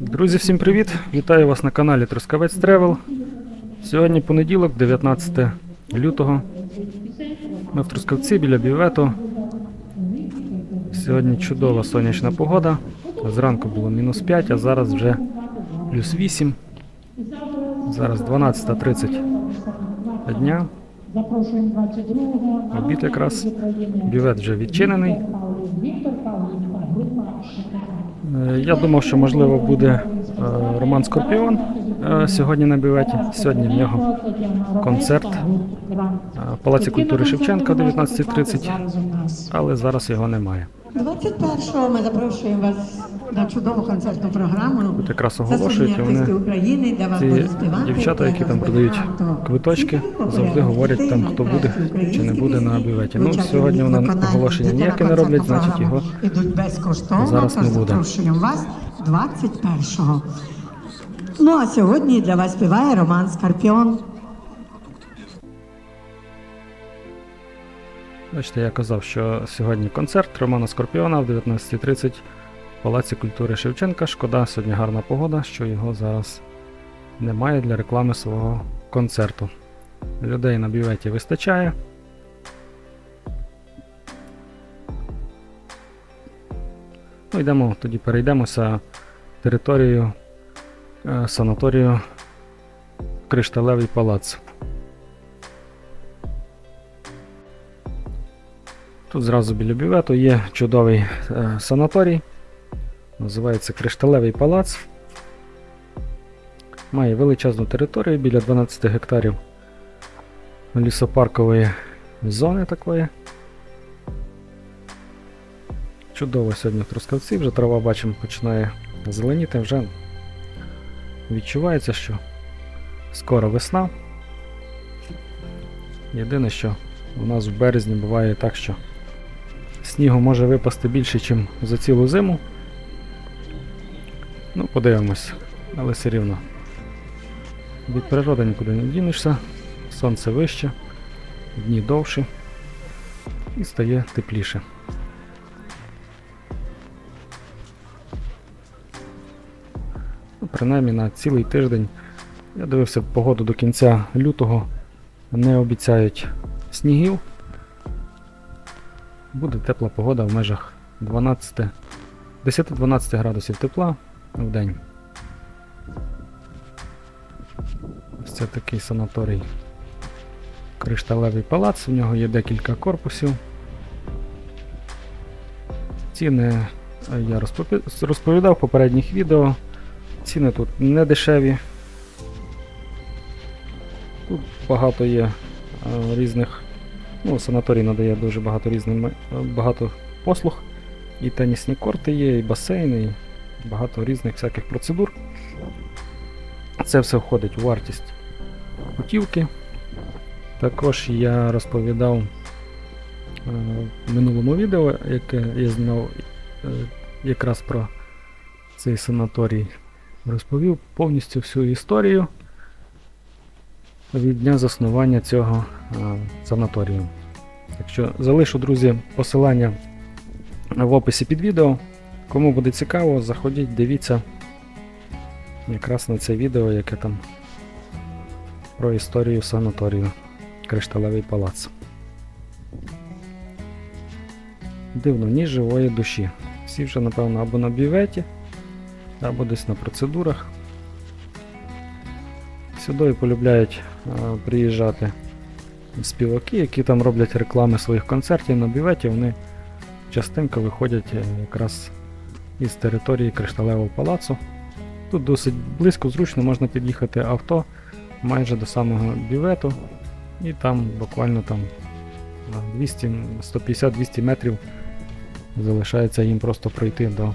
Друзі, всім привіт! Вітаю вас на каналі Трускавець Тревел. Сьогодні понеділок, 19 лютого. Ми в Трускавці біля бювету. Сьогодні чудова сонячна погода. Зранку було мінус 5, а зараз вже плюс 8. Зараз 12.30 дня. Запрошуємо 22-го. Обід якраз. Бювет вже відчинений. Я думав, що можливо буде е, Роман Скорпіон е, сьогодні на бюветі. Сьогодні в нього концерт е, в Палаці культури Шевченка о 19.30, але зараз його немає. 21-го ми запрошуємо вас на чудову концертну програму. Тут якраз оголошують, вони України, де вас ці дівчата, які там продають квиточки, завжди говорять там, хто буде чи не буде на бюветі. Ну, сьогодні вона оголошення ніяке не роблять, значить його ідуть безкоштовно. зараз не буде. Вас 21-го. Ну а сьогодні для вас співає Роман Скорпіон. Бачите, я казав, що сьогодні концерт Романа Скорпіона в 19.30 Палаці культури Шевченка. Шкода, сьогодні гарна погода, що його зараз немає для реклами свого концерту. Людей на бюветі вистачає. Ну, йдемо, тоді перейдемося територією е, санаторію Кришталевий палац. Тут зразу біля бювету є чудовий е, санаторій. Називається Кришталевий палац. Має величезну територію біля 12 гектарів лісопаркової зони такої. Чудово сьогодні в Трускавці, вже трава бачимо починає зеленіти, вже відчувається, що скоро весна. Єдине, що у нас в березні буває так, що снігу може випасти більше, ніж за цілу зиму. Ну, подивимось, але все рівно. Від природи нікуди не дінешся, сонце вище, дні довші і стає тепліше. Ну, принаймні на цілий тиждень я дивився погоду до кінця лютого. Не обіцяють снігів. Буде тепла погода в межах 12, 10-12 градусів тепла в день. Ось це такий санаторій. Кришталевий палац, в нього є декілька корпусів. Ціни я розповідав в попередніх відео. Ціни тут не дешеві. Тут багато є е, різних. Ну, санаторій надає дуже багато різних е, багато послуг. І тенісні корти є, і басейни, і багато різних всяких процедур. Це все входить у вартість путівки. Також я розповідав е, в минулому відео, яке я зняв е, якраз про цей санаторій. Розповів повністю всю історію від дня заснування цього е, санаторію. Так що залишу, друзі, посилання в описі під відео. Кому буде цікаво, заходіть, дивіться якраз на це відео, яке там про історію санаторію Кришталевий палац. Дивно, ні живої душі. Всі вже, напевно, або на бюветі, або десь на процедурах. Сюди полюбляють приїжджати співаки, які там роблять реклами своїх концертів на бюветі, вони частенько виходять е, якраз із території Кришталевого палацу. Тут досить близько, зручно можна під'їхати авто майже до самого бювету, і там буквально там е, 200, 150-200 метрів залишається їм просто пройти до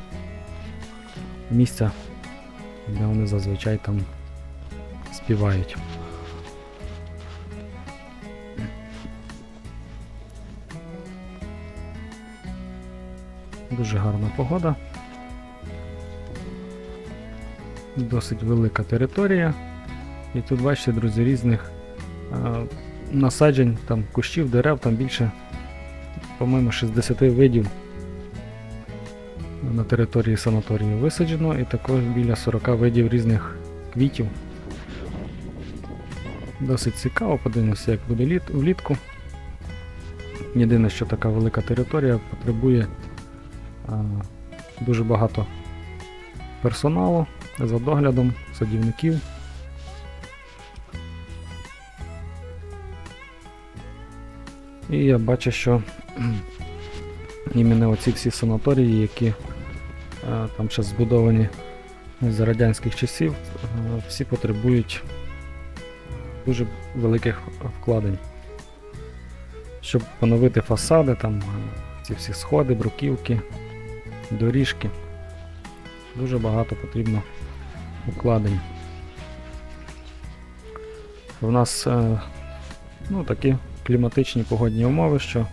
місця, де вони зазвичай там співають. Дуже гарна погода. Досить велика територія. І тут бачите, друзі, різних а, насаджень, там кущів, дерев, там більше, по-моєму, 60 видів на території санаторію висаджено і також біля 40 видів різних квітів. Досить цікаво, подивимося, як буде літ, влітку. Єдине, що така велика територія потребує а, дуже багато персоналу за доглядом садівників. І я бачу, що іменно оці всі санаторії, які е, там ще збудовані з радянських часів, е, всі потребують дуже великих вкладень. Щоб поновити фасади, там е, ці всі сходи, бруківки, доріжки. Дуже багато потрібно укладень. У нас е, ну, такі кліматичні погодні умови, що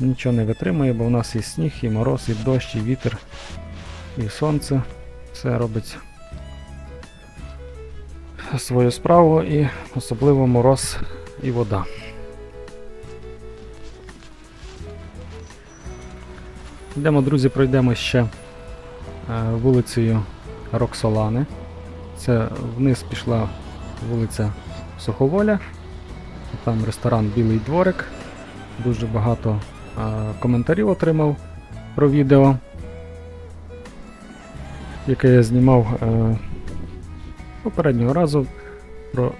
нічого не витримує, бо в нас і сніг, і мороз, і дощ, і вітер, і сонце. Все робить свою справу і особливо мороз і вода. Йдемо, друзі, пройдемо ще вулицею Роксолани. Це вниз пішла вулиця Суховоля. Там ресторан Білий дворик. Дуже багато е, коментарів отримав про відео, яке я знімав е, попереднього разу про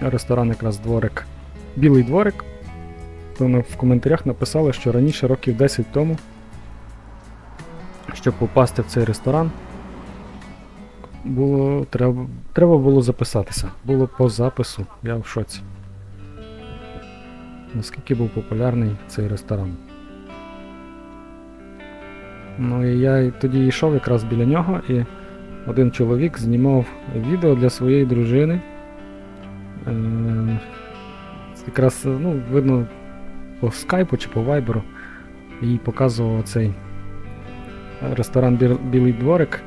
ресторан якраз дворик. Білий дворик. То в коментарях написали, що раніше років 10 тому, щоб попасти в цей ресторан, було, треба, треба було записатися. Було по запису, я в шоці. Наскільки був популярний цей ресторан. Ну і я тоді йшов якраз біля нього, і один чоловік знімав відео для своєї дружини. Е, якраз, ну, видно, по скайпу чи по вайберу їй показував цей ресторан «Біл- Білий дворик,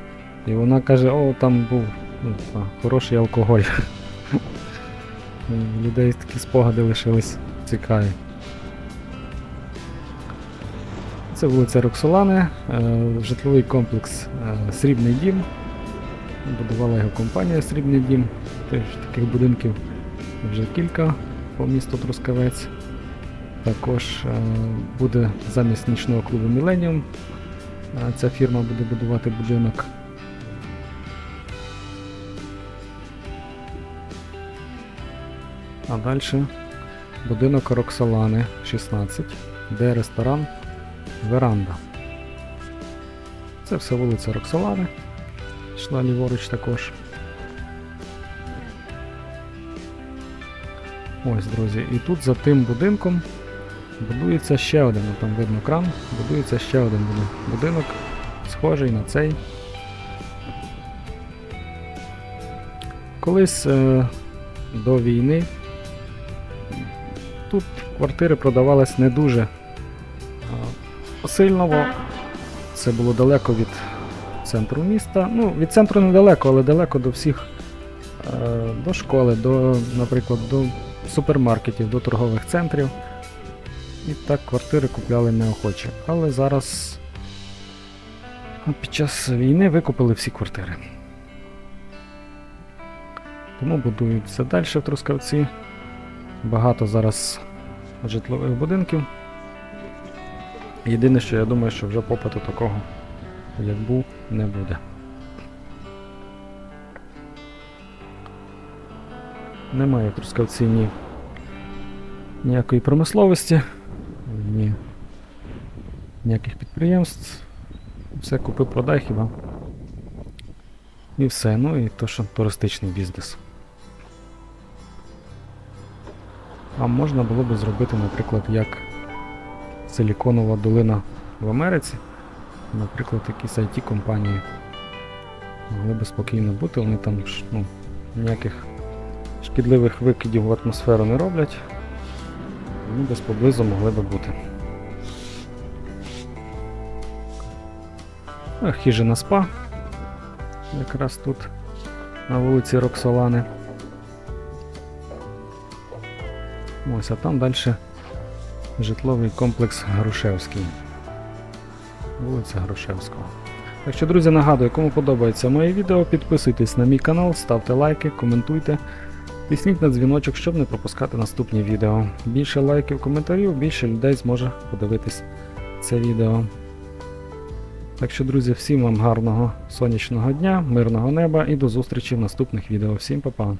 і вона каже, о, там був ну, хороший алкоголь. Людей такі спогади лишились цікаві. Це вулиця Роксолани, е, житловий комплекс е, Срібний дім. Будувала його компанія Срібний дім. Теж таких будинків вже кілька по місту Трускавець. Також е, буде замість нічного клубу Міленіум. Ця фірма буде будувати будинок. А далі будинок Роксолани 16, де ресторан Веранда. Це все вулиця Роксолани. Йшла ліворуч також. Ось, друзі, і тут за тим будинком будується ще один, там видно кран, будується ще один будинок, схожий на цей. Колись е, до війни тут квартири продавались не дуже е, сильно, це було далеко від центру міста. Ну, від центру недалеко, але далеко до всіх, е, до школи, до, наприклад, до супермаркетів, до торгових центрів. І так квартири купляли неохоче. Але зараз ну, під час війни викупили всі квартири. Тому будують все далі в Трускавці. Багато зараз житлових будинків. Єдине, що я думаю, що вже попиту такого, як був, не буде. Немає в Трускавці ні ніякої промисловості, ні ніяких підприємств. Все купи-продай хіба. І все. Ну і то, що туристичний бізнес. А можна було би зробити, наприклад, як Силіконова долина в Америці. Наприклад, якісь IT-компанії могли би спокійно бути, вони там ну, ніяких шкідливих викидів в атмосферу не роблять. Вони десь поблизу могли би бути. А, Хижина спа. Якраз тут на вулиці Роксолани. Ось, а там далі житловий комплекс Грушевський. вулиця Грушевського. Так що, друзі, нагадую, кому подобається моє відео, підписуйтесь на мій канал, ставте лайки, коментуйте, тисніть на дзвіночок, щоб не пропускати наступні відео. Більше лайків, коментарів, більше людей зможе подивитись це відео. Так що, друзі, всім вам гарного сонячного дня, мирного неба і до зустрічі в наступних відео. Всім па-па!